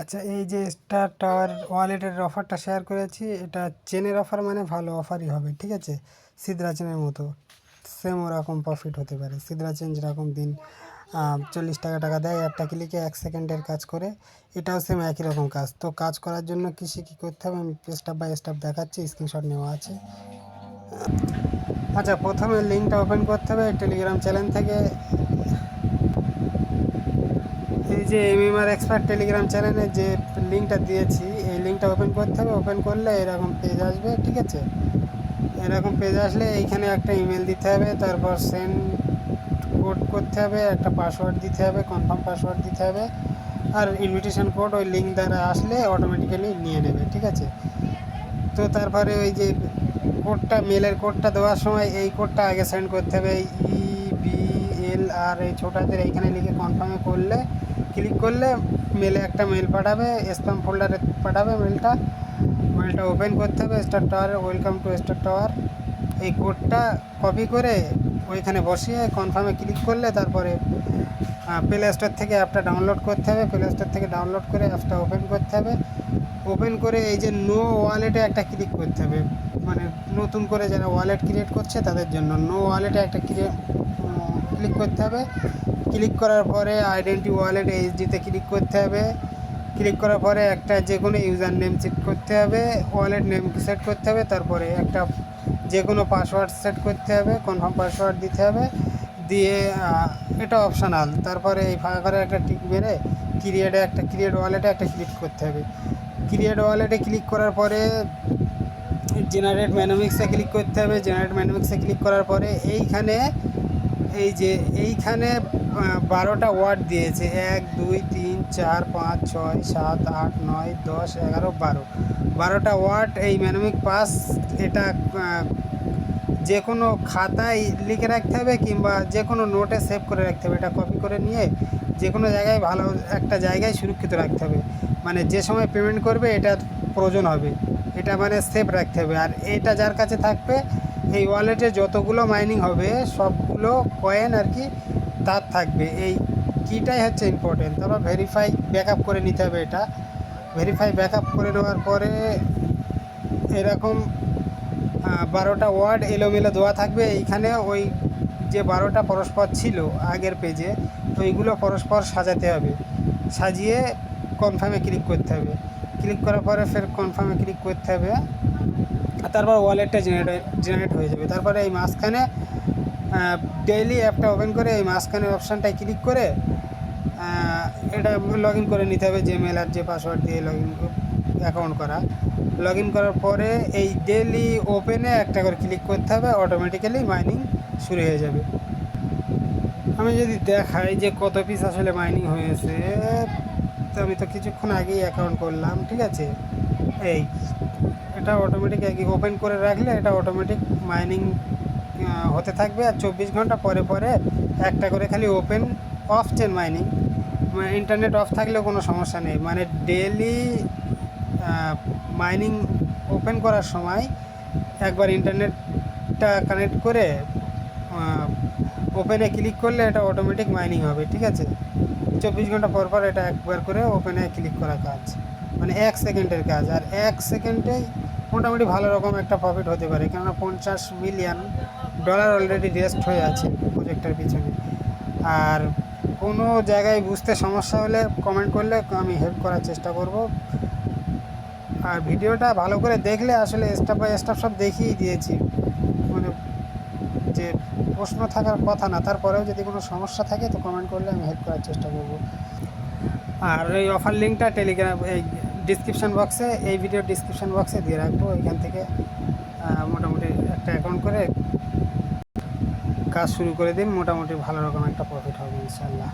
আচ্ছা এই যে স্টার টাওয়ার ওয়ালেটের অফারটা শেয়ার করেছি, এটা চেনের অফার মানে ভালো অফারই হবে, ঠিক আছে? সিদ্রা চেনের মতো। সেম ওরকম প্রফিট হতে পারে। সিদ্রা চেন যেরকম দিন চল্লিশ টাকা টাকা দেয়, একটা ক্লিকে এক সেকেন্ডের কাজ করে, এটাও সেম একই রকম কাজ। তো কাজ করার জন্য কৃষি কী করতে হবে? আমি স্টেপ বাই স্টেপ দেখাচ্ছি স্ক্রিনশট নেওয়া আছে। আচ্ছা প্রথমে লিঙ্কটা ওপেন করতে হবে টেলিগ্রাম চ্যানেল থেকে। যে এমএমআর এক্সপার্ট টেলিগ্রাম চ্যানেলে যে লিঙ্কটা দিয়েছি, এই লিঙ্কটা ওপেন করতে হবে। ওপেন করলে এরকম পেজ আসবে, ঠিক আছে? এরকম পেজ আসলে এইখানে একটা ইমেল দিতে হবে, তারপর সেন্ড কোড করতে হবে, একটা পাসওয়ার্ড দিতে হবে কনফার্ম পাসওয়ার্ড দিতে হবে, আর ইনভিটেশন কোড ওই লিঙ্ক দ্বারা আসলে অটোমেটিক্যালি নিয়ে নেবে, ঠিক আছে? তো তারপরে ওই যে কোডটা মেলের কোডটা দেওয়ার সময় এই কোডটা আগে সেন্ড করতে হবে ই বি এল আর এই ছোটাদের এইখানে লিখে কনফার্মে করলে ক্লিক করলে মেলে একটা মেল পাঠাবে স্প্যাম ফোল্ডারে পাঠাবে মেলটা মেলটা ওপেন করতে হবে স্টার টাওয়ারে ওয়েলকাম টু স্টার টাওয়ার এই কোডটা কপি করে ওইখানে বসিয়ে কনফার্মে ক্লিক করলে তারপরে প্লে স্টোর থেকে অ্যাপটা ডাউনলোড করতে হবে। প্লে স্টোর থেকে ডাউনলোড করে অ্যাপটা ওপেন করতে হবে। ওপেন করে এই যে নো ওয়ালেটে একটা ক্লিক করতে হবে। মানে নতুন করে যারা ওয়ালেট ক্রিয়েট করছে তাদের জন্য নো ওয়ালেটে একটা ক্রিয়েট ক্লিক করতে হবে। ক্লিক করার পরে আইডেন্টি ওয়ালেট এইচডিতে ক্লিক করতে হবে। ক্লিক করার পরে একটা যে কোনো ইউজার নেম সেট করতে হবে। ওয়ালেট নেম সেট করতে হবে। তারপরে একটা যে কোনো পাসওয়ার্ড সেট করতে হবে। কনফার্ম পাসওয়ার্ড দিতে হবে। দিয়ে এটা অপশানাল তারপরে এই ফাঁকা করে একটা টিক মেরে ক্রিয়েটে একটা ক্রিয়েট ওয়ালেটে একটা ক্লিক করতে হবে। ক্রিয়েট ওয়ালেটে ক্লিক করার পরে জেনারেট ম্যানোমিক্সে ক্লিক করতে হবে। জেনারেট ম্যানোমিক্সে ক্লিক করার পরে এইখানে এই যে এইখানে বারোটা ওয়ার্ড দিয়েছে। এক, দুই, তিন, চার, পাঁচ, ছয়, সাত, আট, নয়, দশ, এগারো, বারো। বারোটা ওয়ার্ড এই ম্যানমিক পাস, এটা যে কোনো খাতায় লিখে রাখতে হবে কিংবা যে কোনো নোটে সেভ করে রাখতে হবে। এটা কপি করে নিয়ে যে কোনো জায়গায় ভালো একটা জায়গায় সুরক্ষিত রাখতে হবে। মানে যে সময় পেমেন্ট করবে এটা প্রয়োজন হবে। এটা মানে সেভ রাখতে হবে। আর এটা যার কাছে থাকবে এই ওয়ালেটে যতগুলো মাইনিং হবে, সবগুলো কয়েন আর কি তার থাকবে। এই কিটাই হচ্ছে ইম্পর্টেন্ট তারপর ভেরিফাই ব্যাক করে নিতে হবে এটা। ভেরিফাই ব্যাক করে নেওয়ার পরে এরকম বারোটা ওয়ার্ড এলোমেলো দেওয়া থাকবে। এইখানে ওই যে বারোটা পরস্পর ছিল আগের পেজে তো ওইগুলো পরস্পর সাজাতে হবে। সাজিয়ে কনফার্মে ক্লিক করতে হবে। ক্লিক করার পরে ফের কনফার্মে ক্লিক করতে হবে। তারপর ওয়ালেটটা জেনারেট জেনারেট হয়ে যাবে। তারপরে এই মাঝখানে ডেইলি অ্যাপটা ওপেন করে এই মাঝখানে অপশানটায় ক্লিক করে এটা লগ ইন করে নিতে হবে জিমেল আর যে পাসওয়ার্ড দিয়ে লগ ইন অ্যাকাউন্ট করা। লগ ইন করার পরে এই ডেলি ওপেনে একটা করে ক্লিক করতে হবে অটোমেটিক্যালি মাইনিং শুরু হয়ে যাবে। আমি যদি দেখাই যে কত পিস আসলে মাইনিং হয়েছে, তো আমি তো কিছুক্ষণ আগেই অ্যাকাউন্ট করলাম, ঠিক আছে? এই, এটা অটোমেটিক ওপেন করে রাখলে এটা অটোমেটিক মাইনিং হতে থাকবে আর চব্বিশ ঘণ্টা পরে পরে একটা করে খালি ওপেন অফ চেন মাইনিং মানে ইন্টারনেট অফ থাকলেও কোনো সমস্যা নেই। মানে ডেলি মাইনিং ওপেন করার সময় একবার ইন্টারনেটটা কানেক্ট করে ওপেনে ক্লিক করলে এটা অটোমেটিক মাইনিং হবে, ঠিক আছে? চব্বিশ ঘণ্টা পর পর এটা একবার করে ওপেনে ক্লিক করা কাজ। মানে এক সেকেন্ডের কাজ। আর এক সেকেন্ডেই মোটামুটি ভালো রকম একটা প্রফিট হতে পারে, কেননা পঞ্চাশ মিলিয়ন ডলার অলরেডি রেস্ট হয়ে আছে প্রজেক্টের পিছনে। আর কোনো জায়গায় বুঝতে সমস্যা হলে কমেন্ট করলে আমি হেল্প করার চেষ্টা করব। আর ভিডিওটা ভালো করে দেখলে আসলে স্টেপ বাই স্টেপ সব দেখিয়ে দিয়েছি। মানে যে প্রশ্ন থাকার কথা না, তারপরেও যদি কোনো সমস্যা থাকে তো কমেন্ট করলে আমি হেল্প করার চেষ্টা করব। আর এই অফার লিঙ্কটা টেলিগ্রাম এই ডিসক্রিপশান বক্সে এই ভিডিও ডিসক্রিপশান বক্সে দিয়ে রাখব। এখান থেকে মোটামুটি একটা অ্যাকাউন্ট করে কাজ শুরু করে দিন। মোটামুটি ভালো রকম একটা প্রফিট হবে, ইনশাল্লাহ।